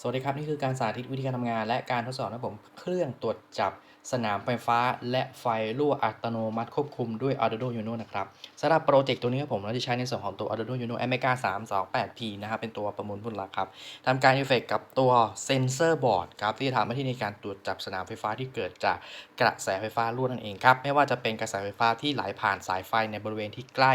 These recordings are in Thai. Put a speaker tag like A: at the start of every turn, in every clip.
A: สวัสดีครับ นี่คือการสาธิตวิธีการทำงาน และการทดสอบนะครับผมเครื่องตรวจจับสนามไฟฟ้า และไฟรั่วอัตโนมัติควบคุมด้วย Arduino Uno นะครับสำหรับโปรเจกต์ตัวนี้ครับผมเราจะใช้ในส่วนของตัว Arduino Uno Amiga 328P นะครับเป็นตัวประมวลผลลัพธ์ครับทำการอินเฟกกับตัวเซนเซอร์บอร์ดครับที่จะทำหน้าที่ในการตรวจจับสนามไฟฟ้าที่เกิดจากกระแสไฟฟ้ารั่วนั่นเองครับไม่ว่าจะเป็นกระแสไฟฟ้าที่ไหลผ่านสายไฟในบริเวณที่ใกล้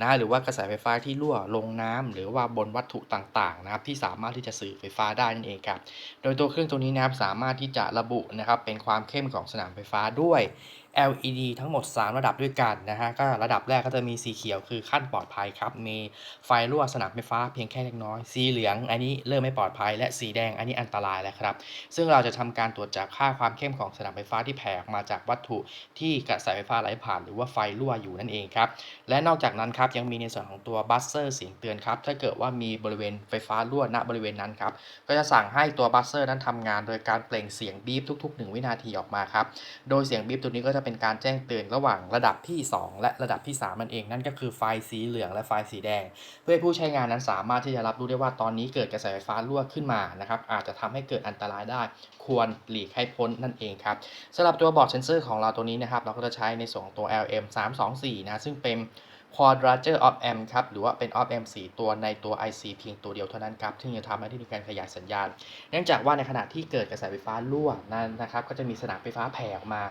A: นะหรือว่ากระแสไฟฟ้าที่รั่วลงน้ำหรือว่าบนวัตถุต่างๆนะครับที่สามารถที่จะสื่อไฟฟ้าได้นั่นเองครับ โดยตัวเครื่องตัวนี้นะครับสามารถที่จะระบุนะครับเป็นความเข้มของสนามไฟฟ้าด้วย LED ทั้งหมด 3 ระดับด้วยกันนะฮะก็ระดับแรกก็จะมีสีเขียวคือขั้นปลอดภัยครับ มีไฟรั่วสนามไฟฟ้าเพียงแค่เล็กน้อย สีเหลือง อันนี้เริ่มไม่ปลอดภัย และสีแดงอันนี้อันตรายแล้วครับ ซึ่งเราจะทำการตรวจจับค่าความเข้มของสนามไฟฟ้าที่แผ่ออกมาจากวัตถุที่กระแสไฟฟ้าไหลผ่านหรือว่าไฟรั่วอยู่นั่นเองครับและนอกจากนั้นครับยังมีในส่วนของตัวบัสเซอร์เสียงเตือนครับถ้าเกิดว่ามีบริเวณไฟฟ้ารั่วณบริเวณนั้นครับก็จะสั่งให้ตัวบัสเซอร์นั้นทำงาน โดยการเปล่งเสียงบีบทุก ๆ 1 วินาทีออกมาครับโดยเสียงบีบตัวนี้ก็จะเป็นการแจ้งเตือนระหว่างระดับที่ 2 และระดับที่ 3 มันเอง นั่นก็คือไฟสีเหลืองและไฟสีแดง เพื่อให้ผู้ใช้งานนั้นสามารถที่จะรับรู้ได้ว่าตอนนี้เกิดกระแสไฟฟ้ารั่วขึ้นมานะครับอาจจะทำให้เกิดอันตรายได้ ควรหลีกให้พ้นนั่นเองครับสำหรับตัวบอร์ดเซนเซอร์ของเราตัวนี้นะครับเราก็จะใช้ในส่วนของตัว LM 324นะซึ่งเป็น Quadrature of amp ครับ หรือว่าเป็น of amp 4ตัวในตัว IC เพียงตัวเดียวเท่านั้นครับ ที่จะทำหน้าที่ในการขยายสัญญาณ เนื่องจากว่าในขณะที่เกิดกระแสไฟฟ้ารั่วนั้นนะครับ ก็จะมีสนามไฟฟ้าแผ่ออกมา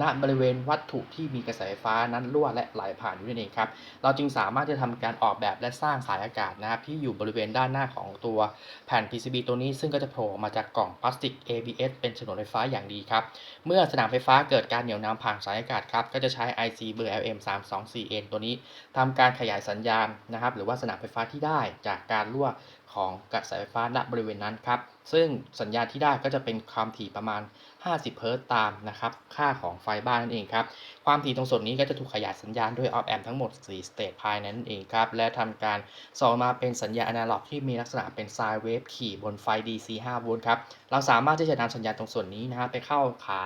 A: ณบริเวณวัตถุที่มีกระแสไฟฟ้านั้นรั่วและไหลผ่านอยู่นั่นเองครับ เราจึงสามารถจะทำการออกแบบและสร้างสายอากาศนะครับที่อยู่บริเวณด้านหน้าของตัวแผ่น PCB ตัวนี้ ซึ่งก็จะโผล่มาจากกล่องพลาสติก ABS เป็นฉนวนไฟฟ้าอย่างดีครับ เมื่อสนามไฟฟ้าเกิดการเหนี่ยวนำผ่านสายอากาศครับ ก็จะใช้ IC เบอร์ LM 3 2 4 N ตัวนี้ทำการขยายสัญญาณนะครับ หรือว่าสนามไฟฟ้าที่ได้จากการรั่ว ของกระแสไฟฟ้าณบริเวณนั้นครับ ซึ่งสัญญาณที่ได้ก็จะเป็นความถี่ประมาณ 50 เฮิรตซ์ตามนะครับค่าของไฟบ้านนั่นเองครับ ความถี่ตรงส่วนนี้ก็จะถูกขยายสัญญาณด้วย op amp ทั้งหมด 4 สเตจภายนั่นเองครับ และทำการส่งมาเป็นสัญญาณอนาล็อกที่มีลักษณะเป็น sine wave ขี่บนไฟ DC 5 โวลต์ครับ เราสามารถที่จะนำสัญญาณตรงส่วนนี้นะครับไปเข้าขา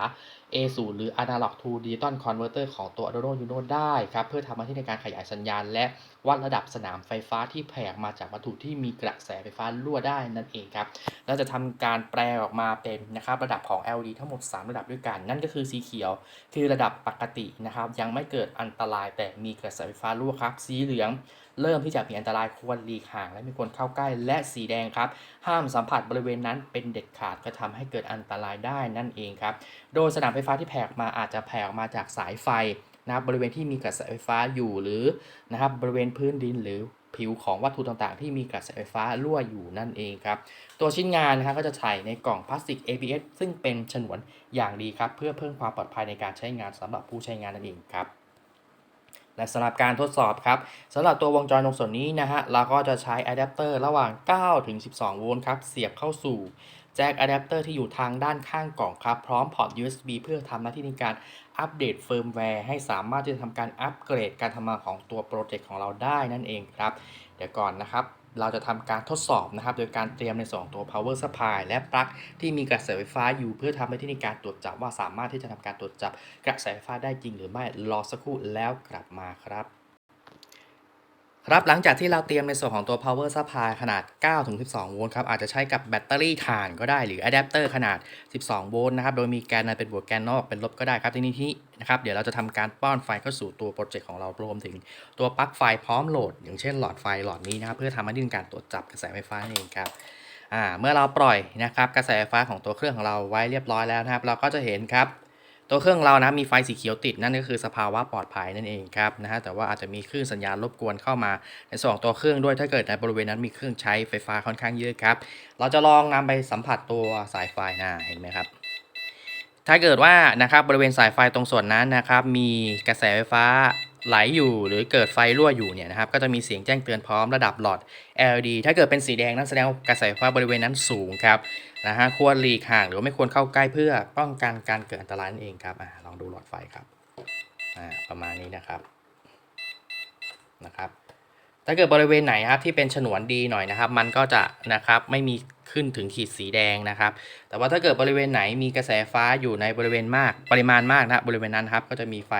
A: A0 หรือ Analog to Digital Converter ของตัว Arduino Uno ได้ครับ เพื่อทำหน้าที่ในการขยายสัญญาณ และวัดระดับสนามไฟฟ้าที่แผ่มาจากวัตถุที่มีกระแสไฟฟ้ารั่วได้นั่นเองครับเราจะทำการแปลออกมาเป็นนะครับระดับของ LED ทั้งหมด 3 ระดับด้วยกัน นั่นก็คือสีเขียว คือระดับปกตินะครับ ยังไม่เกิดอันตรายแต่มีกระแสไฟฟ้ารั่วครับ สีเหลือง เริ่มที่จะมีอันตรายควรหลีกห่างและไม่ควรเข้าใกล้และสีแดงครับ ห้ามสัมผัสบริเวณนั้นเป็นเด็ดขาดก็ทำให้เกิดอันตรายได้นั่นเองครับ โดยสนามไฟฟ้าที่แผ่ออกมาอาจจะแผ่ออกมาจากสายไฟนะครับบริเวณที่มีกระแสไฟฟ้าอยู่หรือนะครับบริเวณพื้นดินหรือผิวของวัตถุต่างๆ ที่มีกระแสไฟฟ้ารั่วอยู่นั่นเองครับ ตัวชิ้นงานนะครับก็จะใส่ในกล่องพลาสติก ABS ซึ่งเป็นฉนวนอย่างดีครับ เพื่อเพิ่มความปลอดภัยในการใช้งานสำหรับผู้ใช้งานนั่นเองครับ และสำหรับการทดสอบครับสำหรับตัววงจรตรงส่วนนี้นะฮะเราก็จะใช้อะแดปเตอร์ระหว่าง 9 ถึง 12 โวลต์ครับ เสียบเข้าสู่แจ็คอะแดปเตอร์ที่อยู่ทางด้านข้างกล่องครับ พร้อมพอร์ต USB เพื่อทำหน้าที่ในการอัปเดตเฟิร์มแวร์ให้สามารถที่จะทำการอัปเกรดการทำงานของตัวโปรเจกต์ของเราได้นั่นเองครับ เดี๋ยวก่อนนะครับ เราจะทำการทดสอบนะครับ โดยการเตรียมในส่วนของตัว power supply และปลั๊กที่มีกระแสไฟฟ้าอยู่ เพื่อทำหน้าที่ในการตรวจจับว่าสามารถที่จะทำการตรวจจับกระแสไฟฟ้าได้จริงหรือไม่รอสักครู่แล้วกลับมาครับ ครับหลังจากที่เราเตรียมในส่วนของตัว power supply ขนาด 9-12 โวลต์ครับ อาจจะใช้กับแบตเตอรี่ถ่านก็ได้ หรืออะแดปเตอร์ขนาด 12 โวลต์นะครับ โดยมีแกนในเป็นบวกแกนนอกเป็นลบก็ได้ครับ ที่นี้ที่นะครับ เดี๋ยวเราจะทำการป้อนไฟเข้าสู่ตัวโปรเจกต์ของเรารวมถึงตัวปลั๊กไฟพร้อมโหลด อย่างเช่นหลอดไฟหลอดนี้นะครับ เพื่อทำให้ในการตรวจจับกระแสไฟฟ้านั่นเองครับอ่าเมื่อเราปล่อยนะครับกระแสไฟฟ้าของตัวเครื่องของเราไว้เรียบร้อยแล้วนะครับ เราก็จะเห็นครับ ตัวเครื่องเรานะมีไฟสีเขียวติดนั่นก็คือสภาวะปลอดภัยนั่นเองครับนะฮะแต่ว่าอาจจะมีคลื่นสัญญาณรบกวนเข้ามาในส่วนของตัวเครื่องด้วยถ้าเกิดในบริเวณนั้นมีเครื่องใช้ไฟฟ้าค่อนข้างเยอะครับ เราจะลองนำไปสัมผัสตัวสายไฟนะเห็นไหมครับ ถ้าเกิดว่านะครับบริเวณสายไฟตรงส่วนนั้นนะครับมีกระแสไฟฟ้า ไหลอยู่หรือเกิดไฟรั่วอยู่เนี่ยนะครับก็จะมีเสียงแจ้งเตือนพร้อมระดับหลอด LED ถ้าเกิดเป็นสีแดงนั่นแสดงว่ากระแสไฟฟ้าบริเวณนั้นสูงครับนะฮะควรหลีกห่างหรือไม่ควรเข้าใกล้เพื่อป้องกันการเกิดอันตรายนั่นเองครับอลองดูหลอดไฟครับประมาณนี้นะครับนะครับ ถ้าเกิดบริเวณไหนครับที่เป็นฉนวนดีหน่อยนะครับ มันก็จะนะครับไม่มีขึ้นถึงขีดสีแดงนะครับ แต่ว่าถ้าเกิดบริเวณไหนมีกระแสฟ้าอยู่ในบริเวณมากปริมาณมากนะบริเวณนั้นครับก็จะมีไฟ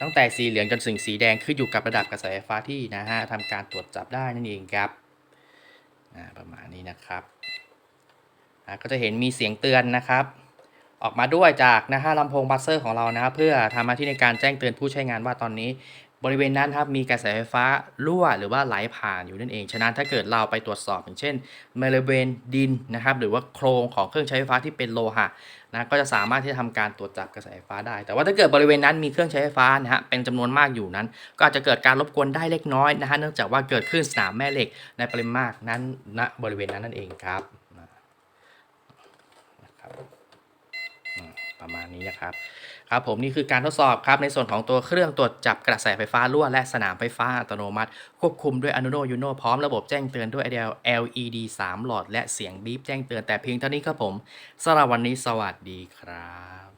A: ตั้งแต่สีเหลืองจนถึงสีแดงขึ้นอยู่กับระดับกระแสไฟฟ้าที่นะฮะทำการตรวจจับได้นั่นเองครับประมาณนี้นะครับก็จะเห็นมีเสียงเตือนนะครับ ออกมาด้วยจากนะฮะลำโพงบัสเซอร์ของเรานะครับ เพื่อทำหน้าที่ในการแจ้งเตือนผู้ใช้งานว่าตอนนี้ บริเวณนั้นครับมีกระแสไฟฟ้ารั่วหรือว่าไหลผ่านอยู่นั่นเอง ฉะนั้นถ้าเกิดเราไปตรวจสอบอย่างเช่นบริเวณดินนะครับหรือว่าโครงของเครื่องใช้ไฟฟ้าที่เป็นโลหะนะก็จะสามารถที่จะทำการตรวจจับกระแสไฟฟ้าได้ แต่ว่าถ้าเกิดบริเวณนั้นมีเครื่องใช้ไฟฟ้านะฮะเป็นจำนวนมากอยู่นั้น ก็อาจจะเกิดการรบกวนได้เล็กน้อยนะฮะเนื่องจากว่าเกิดขึ้นสนามแม่เหล็กในปริมาณนั้นณบริเวณนั้นนั่นเองครับอืม ประมาณนี้นะครับครับผมนี่คือการทดสอบครับในส่วนของตัวเครื่องตรวจจับกระแสไฟฟ้ารั่วและสนามไฟฟ้าอัตโนมัติ ควบคุมด้วยอนุโนยูโนพร้อมระบบแจ้งเตือนด้วย LED 3 หลอด และเสียงบีบแจ้งเตือนแต่เพียงเท่านี้ครับผมสำหรับวันนี้สวัสดีครับ